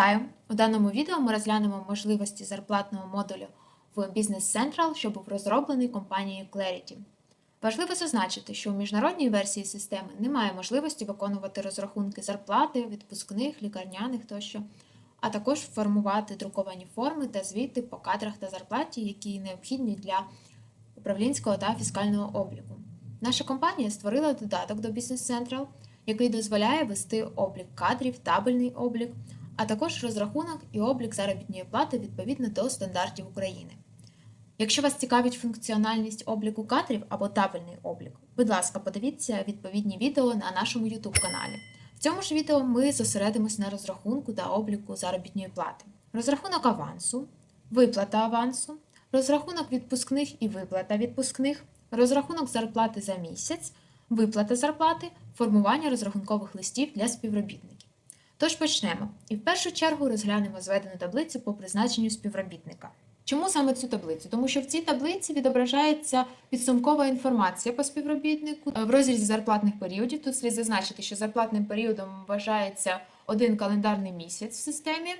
Вітаю! У даному відео ми розглянемо можливості зарплатного модулю в Business Central, що був розроблений компанією Clarity. Важливо зазначити, що у міжнародній версії системи немає можливості виконувати розрахунки зарплати, відпускних, лікарняних тощо, а також формувати друковані форми та звіти по кадрах та зарплаті, які необхідні для управлінського та фіскального обліку. Наша компанія створила додаток до Business Central, який дозволяє вести облік кадрів, табельний облік, а також розрахунок і облік заробітної плати відповідно до стандартів України. Якщо вас цікавить функціональність обліку кадрів або табельний облік, будь ласка, подивіться відповідні відео на нашому YouTube каналі. В цьому ж відео ми зосередимось на розрахунку та обліку заробітної плати, розрахунок авансу, виплата авансу, розрахунок відпускних і виплата відпускних, розрахунок зарплати за місяць, виплата зарплати, формування розрахункових листів для співробітників. Тож почнемо. І в першу чергу розглянемо зведену таблицю по призначенню співробітника. Чому саме цю таблицю? Тому що в цій таблиці відображається підсумкова інформація по співробітнику в розрізі зарплатних періодів. Тут слід зазначити, що зарплатним періодом вважається один календарний місяць в системі.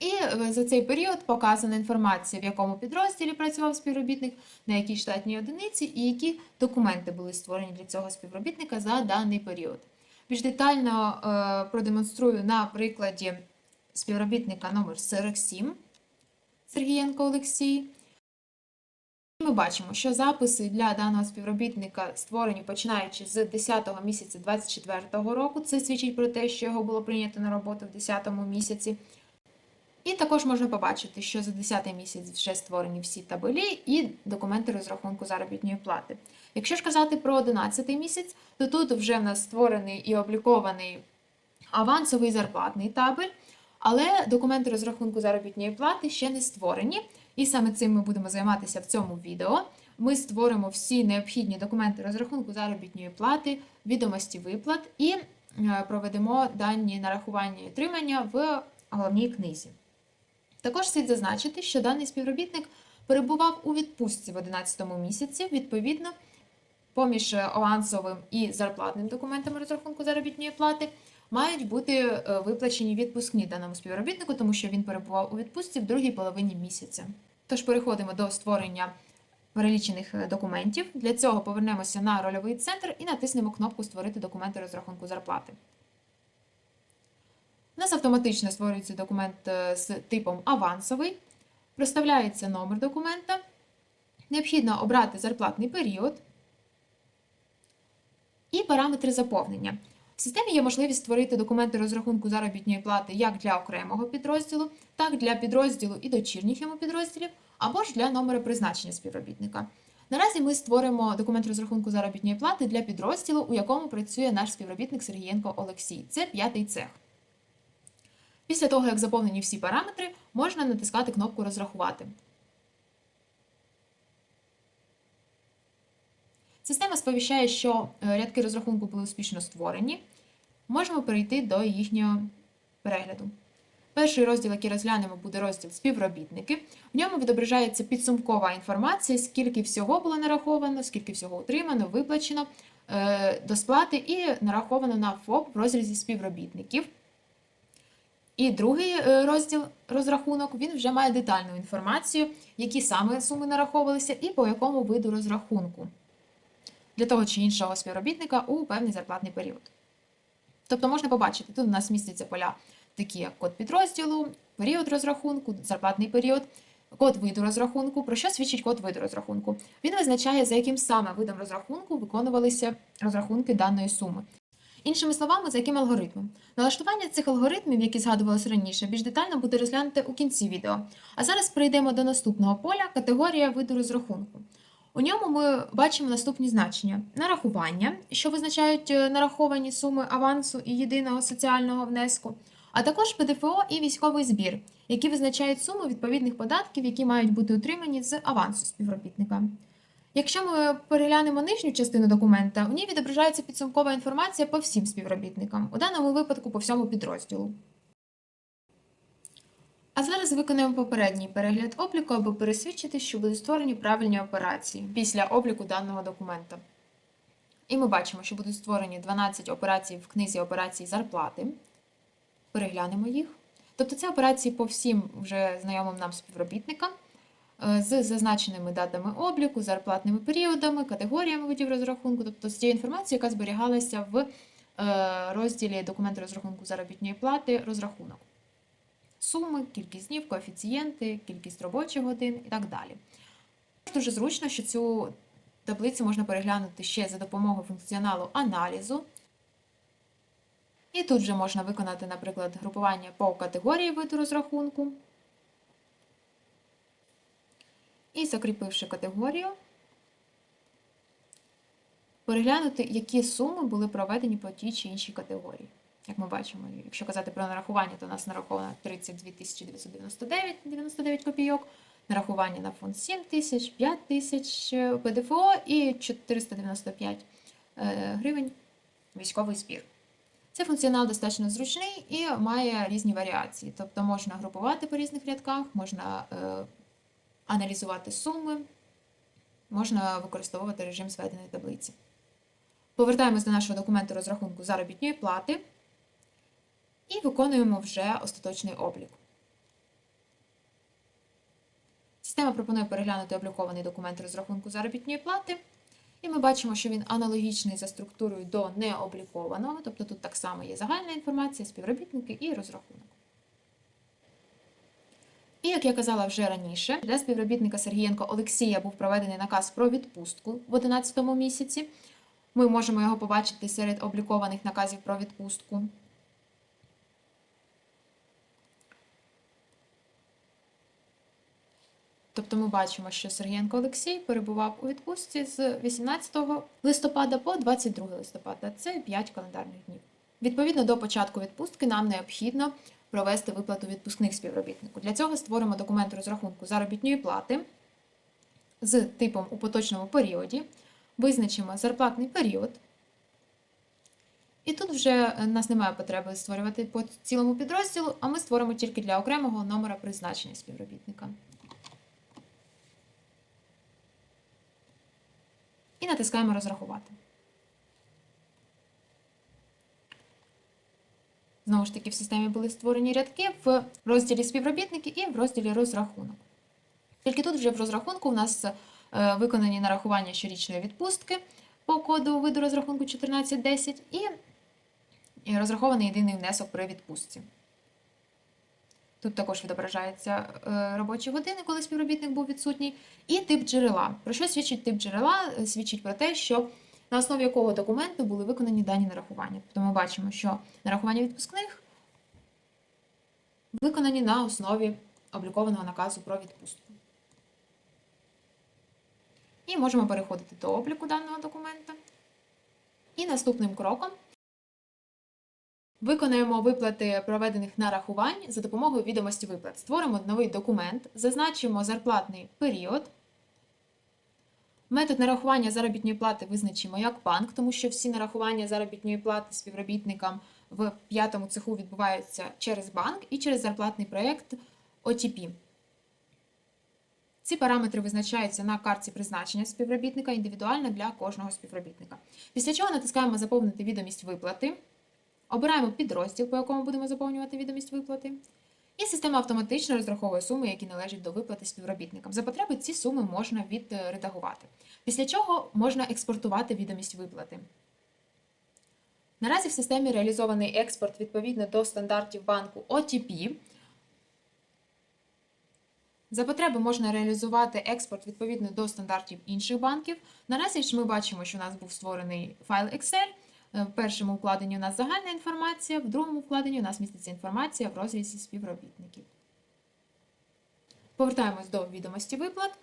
І е, за цей період показана інформація, в якому підрозділі працював співробітник, на якій штатній одиниці і які документи були створені для цього співробітника за даний період. Більш детально е, продемонструю на прикладі співробітника номер 47 Сергієнко Олексій. Ми бачимо, що записи для даного співробітника створені починаючи з 10 місяця 2024 року. Це свідчить про те, що його було прийнято на роботу в 10 місяці. І також можна побачити, що за 10 місяць вже створені всі табелі і документи розрахунку заробітної плати. Якщо ж казати про 11 місяць, то тут вже в нас створений і облікований авансовий зарплатний табель, але документи розрахунку заробітної плати ще не створені. І саме цим ми будемо займатися в цьому відео. Ми створимо всі необхідні документи розрахунку заробітної плати, відомості виплат і е, проведемо дані нарахування і отримання в головній книзі. Також слід зазначити, що даний співробітник перебував у відпустці в 11 місяці, відповідно, поміж авансовим і зарплатним документами розрахунку заробітної плати мають бути е, виплачені відпускні даному співробітнику, тому що він перебував у відпустці в другій половині місяця. Тож переходимо до створення перелічених е, документів. Для цього повернемося на рольовий центр і натиснемо кнопку Створити документи розрахунку зарплати. У нас автоматично створюється документ е, з типом авансовий, проставляється номер документа. Необхідно обрати зарплатний період і параметри заповнення. В системі є можливість створити документи розрахунку заробітної плати як для окремого підрозділу, так і для підрозділу і дочірніх йому підрозділів, або ж для номера призначення співробітника. Наразі ми створимо документ розрахунку заробітної плати для підрозділу, у якому працює наш співробітник Сергієнко Олексій. Це п'ятий цех. Після того, як заповнені всі параметри, можна натискати кнопку Розрахувати. Система сповіщає, що е, рядки розрахунку були успішно створені. Можемо перейти до їхнього перегляду. Перший розділ, який розглянемо, буде розділ співробітники. В ньому відображається підсумкова інформація, скільки всього було нараховано, скільки всього отримано, виплачено е, до сплати і нараховано на ФОП в розрізі співробітників. І другий е, розділ розрахунок він вже має детальну інформацію, які саме суми нараховувалися і по якому виду розрахунку для того чи іншого співробітника у певний зарплатний період. Тобто можна побачити, тут у нас містяться поля, такі як код підрозділу, період розрахунку, зарплатний період, код виду розрахунку. Про що свідчить код виду розрахунку? Він визначає, за яким саме видом розрахунку виконувалися розрахунки даної суми. Іншими словами, за яким алгоритмом. Налаштування цих алгоритмів, які згадувалися раніше, більш детально буде розглянуте у кінці відео. А зараз перейдемо до наступного поля категорія виду розрахунку. У ньому ми бачимо наступні значення: нарахування, що визначають е, нараховані суми авансу і єдиного соціального внеску, а також ПДФО і військовий збір, які визначають суму відповідних податків, які мають бути утримані з авансу співробітника. Якщо ми переглянемо нижню частину документа, у ній відображається підсумкова інформація по всім співробітникам, у даному випадку по всьому підрозділу. А зараз виконаємо попередній перегляд обліку, аби пересвідчити, що будуть створені правильні операції після обліку даного документа. І ми бачимо, що будуть створені 12 операцій в книзі операцій зарплати. Переглянемо їх. Тобто це операції по всім вже знайомим нам співробітникам з зазначеними датами обліку, зарплатними періодами, категоріями видів розрахунку, тобто з тією інформацією, яка зберігалася в е, розділі документи розрахунку заробітної плати розрахунок. Суми, кількість днів, коефіцієнти, кількість робочих годин і так далі. Дуже зручно, що цю таблицю можна переглянути ще за допомогою функціоналу аналізу. І тут вже можна виконати, наприклад, групування по категорії виду розрахунку. І закріпивши категорію, переглянути, які суми були проведені по тій чи іншій категорії. Як ми бачимо, якщо казати про нарахування, то у нас нараховано 32 999 99 копійок, нарахування на фонд 7 тисяч, 5 тисяч е, ПДФО і 495 е, гривень військовий збір. Цей функціонал достатньо зручний і має різні варіації. Тобто можна групувати по різних рядках, можна е, аналізувати суми, можна використовувати режим зведеної таблиці. Повертаємось до нашого документу розрахунку заробітної плати і виконуємо вже остаточний облік. Система пропонує переглянути облікований документ розрахунку заробітної плати. І ми бачимо, що він аналогічний за структурою до необлікованого, тобто тут так само є загальна інформація, співробітники і розрахунок. І як я казала вже раніше, для співробітника Сергієнко Олексія був проведений наказ про відпустку в 11 місяці. Ми можемо його побачити серед облікованих наказів про відпустку. Тобто ми бачимо, що Сергієнко Олексій перебував у відпустці з 18 листопада по 22 листопада. Це 5 календарних днів. Відповідно до початку відпустки нам необхідно провести виплату відпускних співробітнику. Для цього створимо документ розрахунку заробітної плати з типом у поточному періоді, визначимо зарплатний період. І тут вже нас немає потреби створювати по цілому підрозділу, а ми створимо тільки для окремого номера призначення співробітника. І натискаємо розрахувати. Знову ж таки, в системі були створені рядки в розділі співробітники і в розділі розрахунок. Тільки тут вже в розрахунку у нас е, виконані нарахування щорічної відпустки по коду виду розрахунку 1410 і розрахований єдиний внесок при відпустці. Тут також відображаються е, робочі години, коли співробітник був відсутній, і тип джерела. Про що свідчить тип джерела? Е, свідчить про те, що на основі якого документу були виконані дані нарахування. Тобто ми бачимо, що нарахування відпускних виконані на основі облікованого наказу про відпустку. І можемо переходити до обліку даного документа. І наступним кроком Виконаємо виплати проведених нарахувань за допомогою відомості виплат. Створимо новий документ, зазначимо зарплатний період. Метод нарахування заробітної плати визначимо як банк, тому що всі нарахування заробітної плати співробітникам в п'ятому цеху відбуваються через банк і через зарплатний проєкт OTP. Ці параметри визначаються на картці призначення співробітника індивідуально для кожного співробітника. Після чого натискаємо Заповнити відомість виплати. Обираємо підрозділ, по якому будемо заповнювати відомість виплати. І система автоматично розраховує суми, які належать до виплати співробітникам. За потреби ці суми можна відредагувати. Після чого можна експортувати відомість виплати. Наразі в системі реалізований експорт відповідно до стандартів банку OTP. За потреби можна реалізувати експорт відповідно до стандартів інших банків. Наразі ж ми бачимо, що у нас був створений файл Excel. Е, в першому вкладенні у нас загальна інформація, в другому вкладенні у нас міститься інформація в розрізі співробітників. Повертаємось до відомості виплат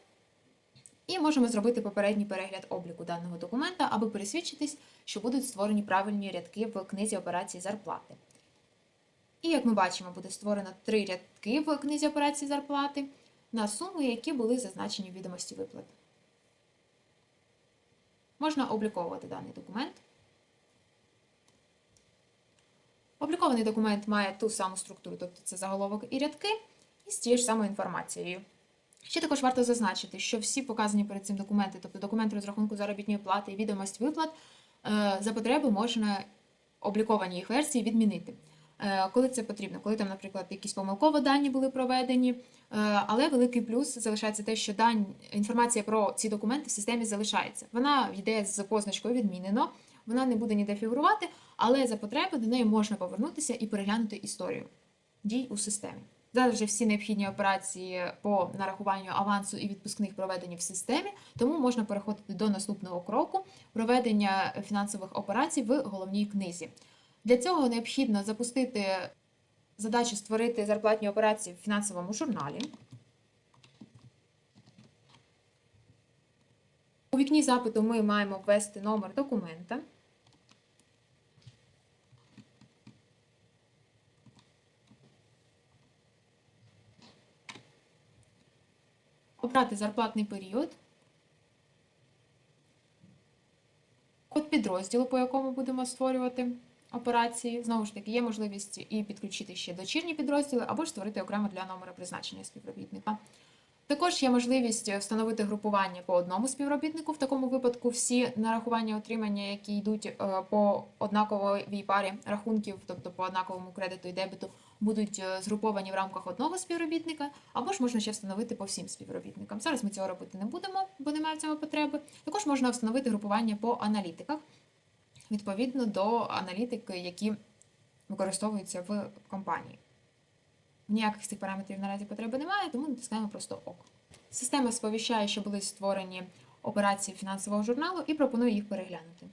і можемо зробити попередній перегляд обліку даного документа, аби пересвідчитись, що будуть створені правильні рядки в книзі операції зарплати. І, як ми бачимо, буде створено три рядки в книзі операції зарплати на суми, які були зазначені в відомості виплат. Можна обліковувати даний документ. Облікований документ має ту саму структуру, тобто це заголовок і рядки, і з тією ж самою інформацією. Ще також варто зазначити, що всі показані перед цим документи, тобто документ розрахунку заробітної плати і відомість виплат, е, за потреби можна обліковані їх версії відмінити. е, коли це потрібно, коли там, наприклад, якісь помилково дані були проведені. Е, Але великий плюс залишається те, що дань, інформація про ці документи в системі залишається. Вона йде з позначкою відмінено, вона не буде ніде фігурувати, але за потреби до неї можна повернутися і переглянути історію дій у системі. Зараз вже всі необхідні операції по нарахуванню авансу і відпускних проведені в системі, тому можна переходити до наступного кроку проведення фінансових операцій в головній книзі. Для цього необхідно запустити задачу створити зарплатні операції в фінансовому журналі. У вікні запиту ми маємо ввести номер документа. Обрати зарплатний період, код підрозділу, по якому будемо створювати операції. Знову ж таки, є можливість і підключити ще дочірні підрозділи, або ж створити окремо для номера призначення співробітника. Також є можливість встановити групування по одному співробітнику. В такому випадку всі нарахування отримання, які йдуть е, по однаковій парі рахунків, тобто по однаковому кредиту і дебету, будуть е, згруповані в рамках одного співробітника, або ж можна ще встановити по всім співробітникам. Зараз ми цього робити не будемо, бо немає в цьому потреби. Також можна встановити групування по аналітиках відповідно до аналітик, які використовуються в компанії. Ніяких з цих параметрів наразі потреби немає, тому натискаємо просто ОК. Система сповіщає, що були створені операції фінансового журналу і пропонує їх переглянути.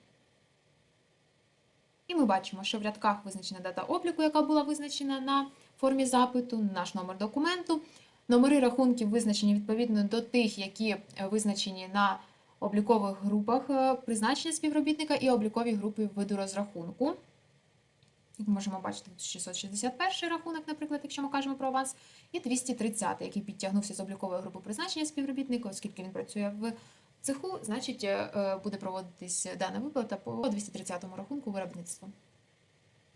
І ми бачимо, що в рядках визначена дата обліку, яка була визначена на формі запиту, наш номер документу. Номери рахунків визначені відповідно до тих, які визначені на облікових групах е, призначення співробітника і облікові групи виду розрахунку. Ми можемо бачити, тут 661 рахунок, наприклад, якщо ми кажемо про аванс, і 230, який підтягнувся з облікової групи призначення співробітника, оскільки він працює в цеху, значить е, буде проводитись дана виплата по 230 рахунку виробництва.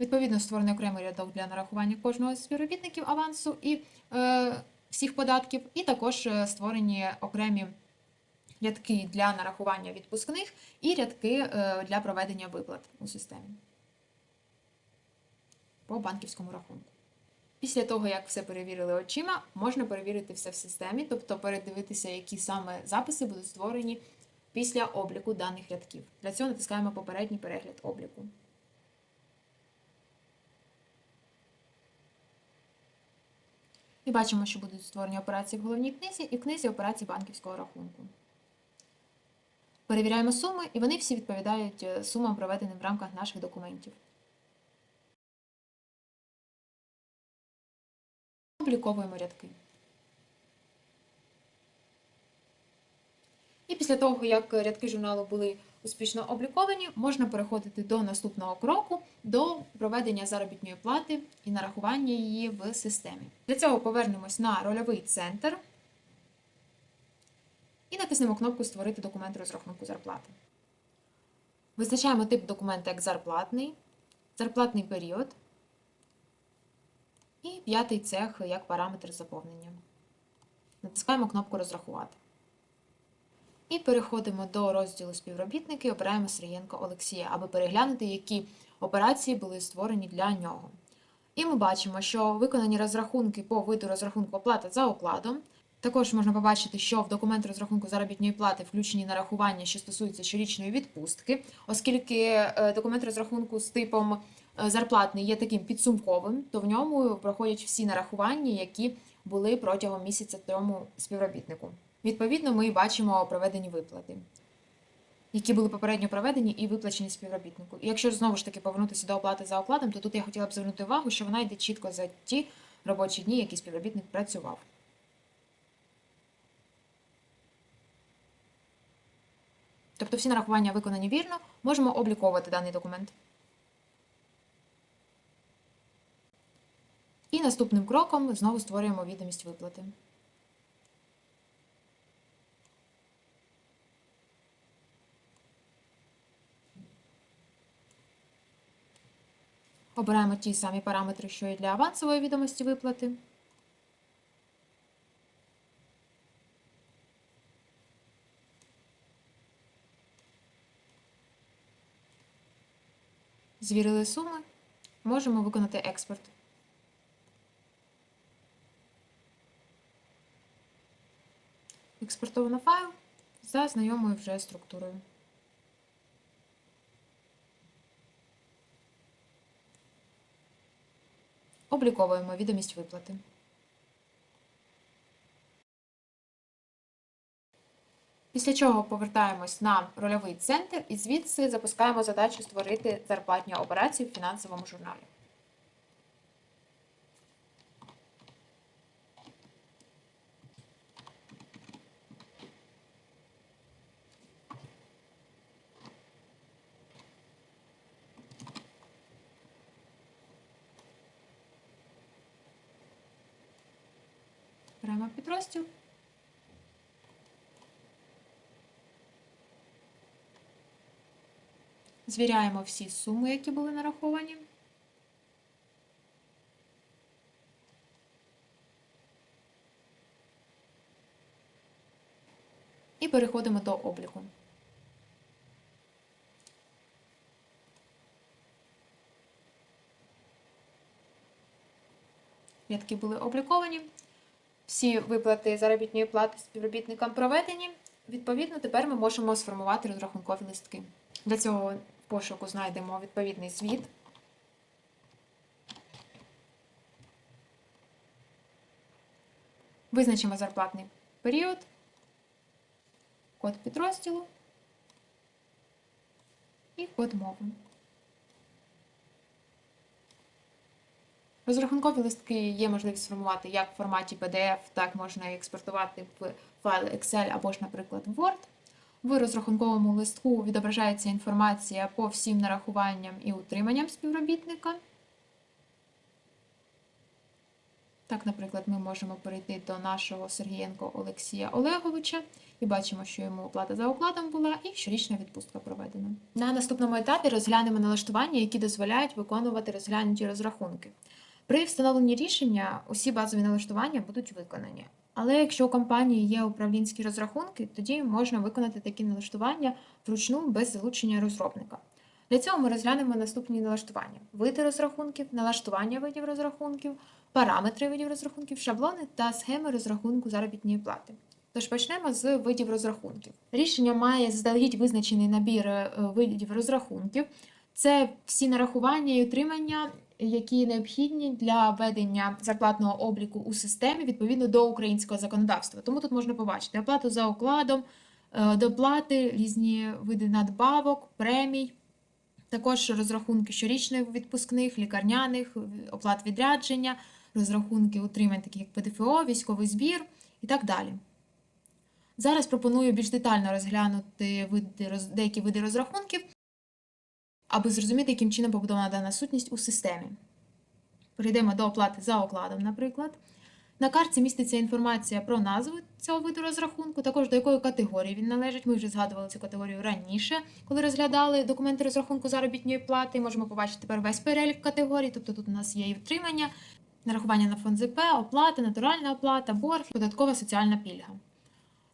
Відповідно, створений окремий рядок для нарахування кожного з співробітників авансу і е, всіх податків, і також е, створені окремі рядки для нарахування відпускних і рядки е, для проведення виплат у системі по банківському рахунку. Після того, як все перевірили очима, можна перевірити все в системі, тобто передивитися, які саме записи будуть створені після обліку даних рядків. Для цього натискаємо попередній перегляд обліку. І бачимо, що будуть створені операції в головній книзі і в книзі операцій банківського рахунку. Перевіряємо суми, і вони всі відповідають е, сумам, проведеним в рамках наших документів. Обліковуємо рядки. І після того, як рядки журналу були успішно обліковані, можна переходити до наступного кроку до проведення заробітної плати і нарахування її в системі. Для цього повернемось на рольовий центр і натиснемо кнопку Створити документ розрахунку зарплати. Визначаємо тип документа як зарплатний, зарплатний період. І п'ятий цех як параметр заповнення. Натискаємо кнопку Розрахувати. І переходимо до розділу співробітники обираємо Сирієнко Олексія, аби переглянути, які операції були створені для нього. І ми бачимо, що виконані розрахунки по виду розрахунку оплата за окладом. Також можна побачити, що в документ розрахунку заробітної плати включені нарахування, що стосуються щорічної відпустки, оскільки е, документ розрахунку з типом зарплатний є таким підсумковим, то в ньому проходять всі нарахування, які були протягом місяця тому співробітнику. Відповідно, ми бачимо проведені виплати, які були попередньо проведені і виплачені співробітнику. І якщо знову ж таки повернутися до оплати за окладом, то тут я хотіла б звернути увагу, що вона йде чітко за ті робочі дні, які співробітник працював. Тобто всі нарахування виконані вірно, можемо обліковувати даний документ. І наступним кроком знову створюємо відомість виплати. Обираємо ті самі параметри, що і для авансової відомості виплати. Звірили суми, можемо виконати експорт. Експортовано файл за знайомою вже структурою. Обліковуємо відомість виплати. Після чого повертаємось на рольовий центр і звідси запускаємо задачу створити зарплатні операції в фінансовому журналі. Беремо підрозділ. Звіряємо всі суми, які були нараховані. І переходимо до обліку. Рядки були обліковані. Всі виплати заробітної плати співробітникам проведені. Відповідно, тепер ми можемо сформувати розрахункові листки. Для цього в пошуку знайдемо відповідний звіт. Визначимо зарплатний період, код підрозділу і код мови. Розрахункові листки є можливість сформувати як в форматі PDF, так можна експортувати в файл Excel або ж, наприклад, Word. В розрахунковому листку відображається інформація по всім нарахуванням і утриманням співробітника. Так, наприклад, ми можемо перейти до нашого Сергієнко Олексія Олеговича і бачимо, що йому оплата за окладом була і щорічна відпустка проведена. На наступному етапі розглянемо налаштування, які дозволяють виконувати розглянуті розрахунки. При встановленні рішення усі базові налаштування будуть виконані. Але якщо у компанії є управлінські розрахунки, тоді можна виконати такі налаштування вручну без залучення розробника. Для цього ми розглянемо наступні налаштування: види розрахунків, налаштування видів розрахунків, параметри видів розрахунків, шаблони та схеми розрахунку заробітної плати. Тож почнемо з видів розрахунків. Рішення має заздалегідь визначений набір е, видів розрахунків. Це всі нарахування і утримання, які необхідні для ведення зарплатного обліку у системі відповідно до українського законодавства. Тому тут можна побачити оплату за окладом, е, доплати, різні види надбавок, премій, також розрахунки щорічних відпускних, лікарняних, оплат відрядження, розрахунки утримань, такі як ПДФО, військовий збір і так далі. Зараз пропоную більш детально розглянути види, деякі види розрахунків, аби зрозуміти, яким чином побудована дана сутність у системі. Перейдемо до оплати за окладом, наприклад. На картці міститься інформація про назву цього виду розрахунку, також до якої категорії він належить. Ми вже згадували цю категорію раніше, коли розглядали документи розрахунку заробітної плати. Можемо побачити тепер весь перелік категорій, тобто тут у нас є і утримання, нарахування на фонд ЗП, оплата, натуральна оплата, борг, податкова соціальна пільга.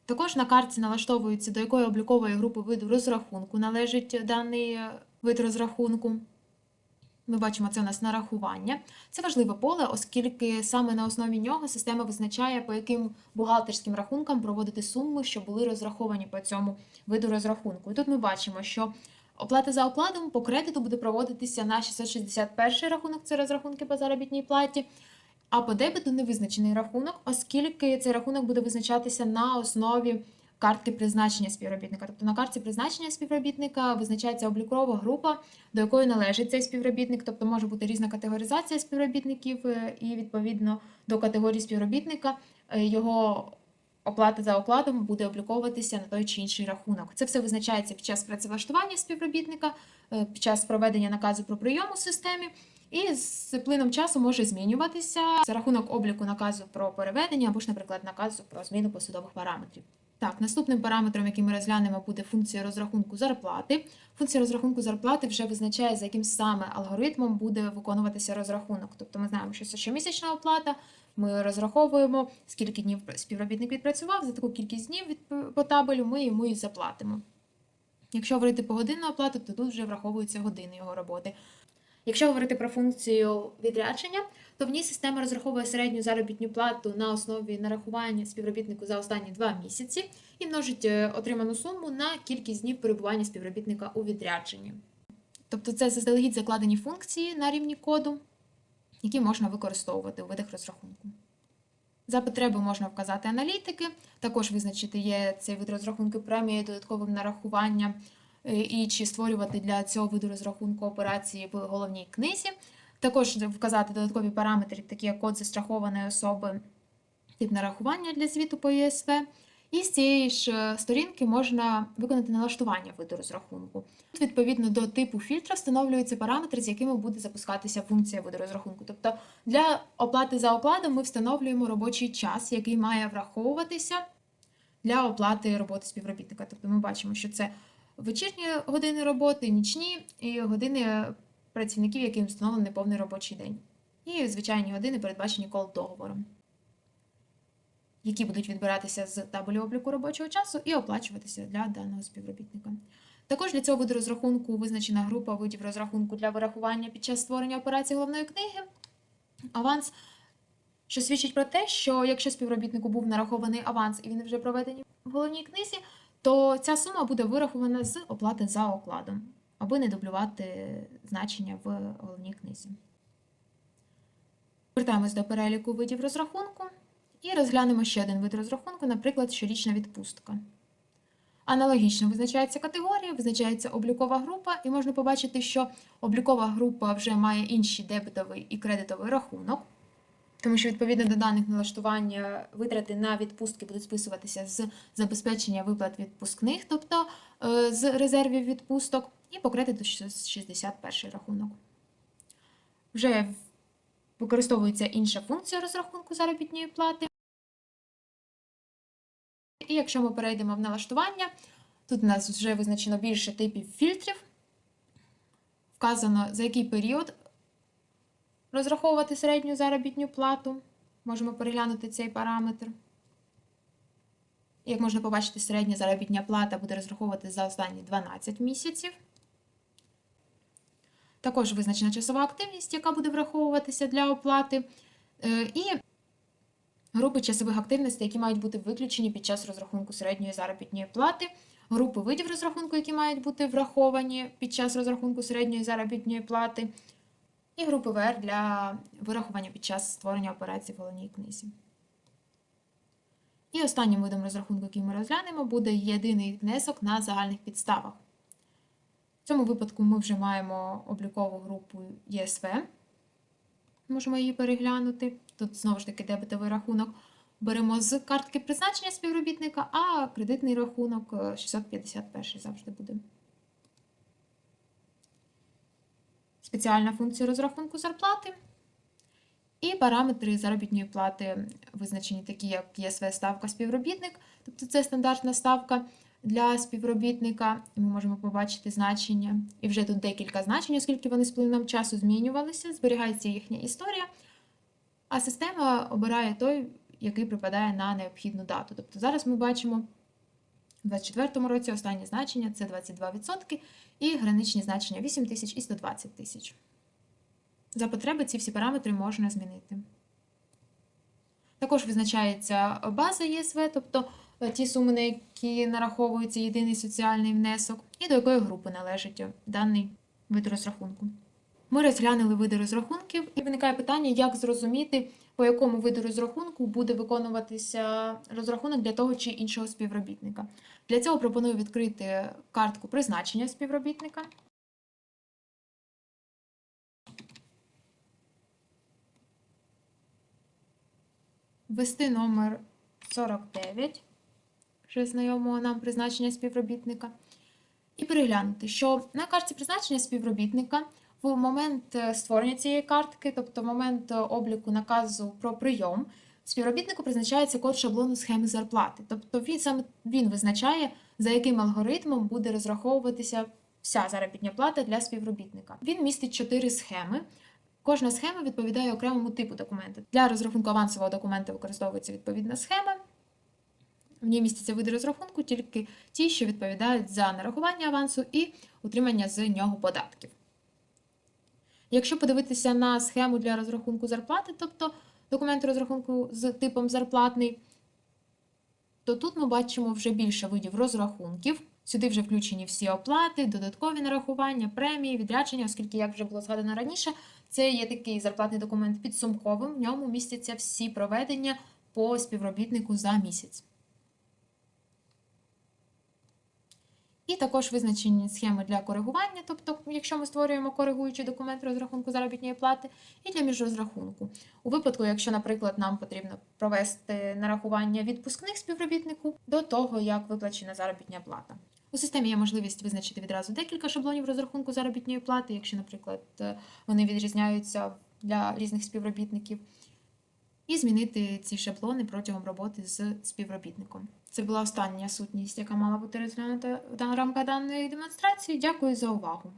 Також на картці налаштовується, до якої облікової групи виду розрахунку належить даний е, вид розрахунку. Ми бачимо, це у нас нарахування. Це важливе поле, оскільки саме на основі нього система визначає, по яким бухгалтерським рахункам проводити суми, що були розраховані по цьому виду розрахунку. І тут ми бачимо, що оплата за окладом по кредиту буде проводитися на 661 рахунок, це розрахунки по заробітній платі. А по дебету не визначений рахунок, оскільки цей рахунок буде визначатися на основі картки призначення співробітника. Тобто на картці призначення співробітника визначається облікова група, до якої належить цей співробітник, тобто може бути різна категоризація співробітників, е, і відповідно до категорії співробітника е, його оплата за окладом буде обліковуватися на той чи інший рахунок. Це все визначається під час працевлаштування співробітника, е, під час проведення наказу про прийом у системі. І з плином часу може змінюватися за рахунок обліку наказу про переведення або ж, наприклад, наказу про зміну посадових параметрів. Так, наступним параметром, який ми розглянемо, буде функція розрахунку зарплати. Функція розрахунку зарплати вже визначає, за яким саме алгоритмом буде виконуватися розрахунок. Тобто ми знаємо, що це щомісячна оплата. Ми розраховуємо, скільки днів співробітник відпрацював, за таку кількість днів по табелю ми йому і заплатимо. Якщо говорити по годинну оплату, то тут вже враховуються години його роботи. Якщо говорити про функцію відрядження, то в ній система розраховує середню заробітну плату на основі нарахування співробітнику за останні два місяці і множить е, отриману суму на кількість днів перебування співробітника у відрядженні. Тобто це заздалегідь закладені функції на рівні коду, які можна використовувати у видах розрахунку. За потреби можна вказати аналітики, також визначити, є цей вид розрахунку премії додатковим нарахуванням і чи створювати для цього виду розрахунку операції в головній книзі. Також вказати додаткові параметри, такі як код застрахованої особи, тип нарахування для звіту по ЄСВ. І з цієї ж е, сторінки можна виконати налаштування виду розрахунку. Тут, відповідно до типу фільтра, встановлюються параметри, з якими буде запускатися функція виду розрахунку. Тобто для оплати за окладом ми встановлюємо робочий час, який має враховуватися для оплати роботи співробітника. Тобто ми бачимо, що це вечірні години роботи, нічні і години працівників, яким встановлений повний робочий день. І звичайні години передбачені кол договором, які будуть відбиратися з табелю обліку робочого часу і оплачуватися для даного співробітника. Також для цього виду розрахунку визначена група видів розрахунку для вирахування під час створення операції головної книги. Аванс, що свідчить про те, що якщо співробітнику був нарахований аванс і він вже проведений в головній книзі, то ця сума буде вирахована з оплати за окладом, аби не дублювати значення в головній книзі. Вертаємось до переліку видів розрахунку і розглянемо ще один вид розрахунку, наприклад, щорічна відпустка. Аналогічно визначається категорія, визначається облікова група, і можна побачити, що облікова група вже має інший дебетовий і кредитовий рахунок, тому що відповідно до даних налаштування витрати на відпустки будуть списуватися з забезпечення виплат відпускних, тобто е, з резервів відпусток, і по кредиту 61 рахунок. Вже використовується інша функція розрахунку заробітної плати. І якщо ми перейдемо в налаштування, тут у нас вже визначено більше типів фільтрів. Вказано, за який період розраховувати середню заробітну плату. Можемо переглянути цей параметр. Як можна побачити, середня заробітня плата буде розраховувати за останні 12 місяців. Також визначена часова активність, яка буде враховуватися для оплати. Е, І групи часових активностей, які мають бути виключені під час розрахунку середньої заробітної плати, групи видів розрахунку, які мають бути враховані під час розрахунку середньої заробітної плати, і групи ВР для вирахування під час створення операцій в головній книзі. І останнім видом розрахунку, який ми розглянемо, буде єдиний внесок на загальних підставах. В цьому випадку ми вже маємо облікову групу ЄСВ. Можемо її переглянути. Тут знову ж таки дебетовий рахунок. Беремо з картки призначення співробітника, а кредитний рахунок е, 651 завжди буде. Спеціальна функція розрахунку зарплати. І параметри заробітної плати визначені такі, як ЄСВ ставка співробітник, тобто це стандартна ставка для співробітника. Ми можемо побачити значення. І вже тут декілька значень, оскільки вони з плином часу змінювалися, зберігається їхня історія, а система обирає той, який припадає на необхідну дату. Тобто зараз ми бачимо у 2024 році останнє значення це 22% і граничні значення 8 тисяч і 120 тисяч. За потреби ці всі параметри можна змінити. Також визначається база ЄСВ, тобто е, ті суми, на які нараховується єдиний соціальний внесок, і до якої групи належить даний вид розрахунку. Ми розглянули види розрахунків, і виникає питання, як зрозуміти, по якому виду розрахунку буде виконуватися розрахунок для того чи іншого співробітника. Для цього пропоную відкрити картку призначення співробітника. Ввести номер 49, вже знайомого нам призначення співробітника, і переглянути, що на картці призначення співробітника в момент е, створення цієї картки, тобто в момент е, обліку наказу про прийом, співробітнику призначається код шаблону схеми зарплати. Тобто він саме він визначає, за яким алгоритмом буде розраховуватися вся заробітня плата для співробітника. Він містить чотири схеми. Кожна схема відповідає окремому типу документа. Для розрахунку авансового документа використовується відповідна схема. В ній містяться види розрахунку, тільки ті, що відповідають за нарахування авансу і утримання з нього податків. Якщо подивитися на схему для розрахунку зарплати, тобто документ розрахунку з типом зарплатний, то тут ми бачимо вже більше видів розрахунків. Сюди вже включені всі оплати, додаткові нарахування, премії, відрядження, оскільки, як вже було згадано раніше, це є такий зарплатний документ підсумковим. В ньому містяться всі проведення по співробітнику за місяць. І також визначені схеми для коригування, тобто, якщо ми створюємо коригуючий документ розрахунку заробітної плати, і для міжрозрахунку. У випадку, якщо, наприклад, нам потрібно провести нарахування відпускних співробітнику до того, як виплачена заробітня плата. У системі є можливість визначити відразу декілька шаблонів розрахунку заробітної плати, якщо, наприклад, е, вони відрізняються для різних співробітників, і змінити ці шаблони протягом роботи з співробітником. Це була остання сутність, яка мала бути розглянута в рамках даної демонстрації. Дякую за увагу.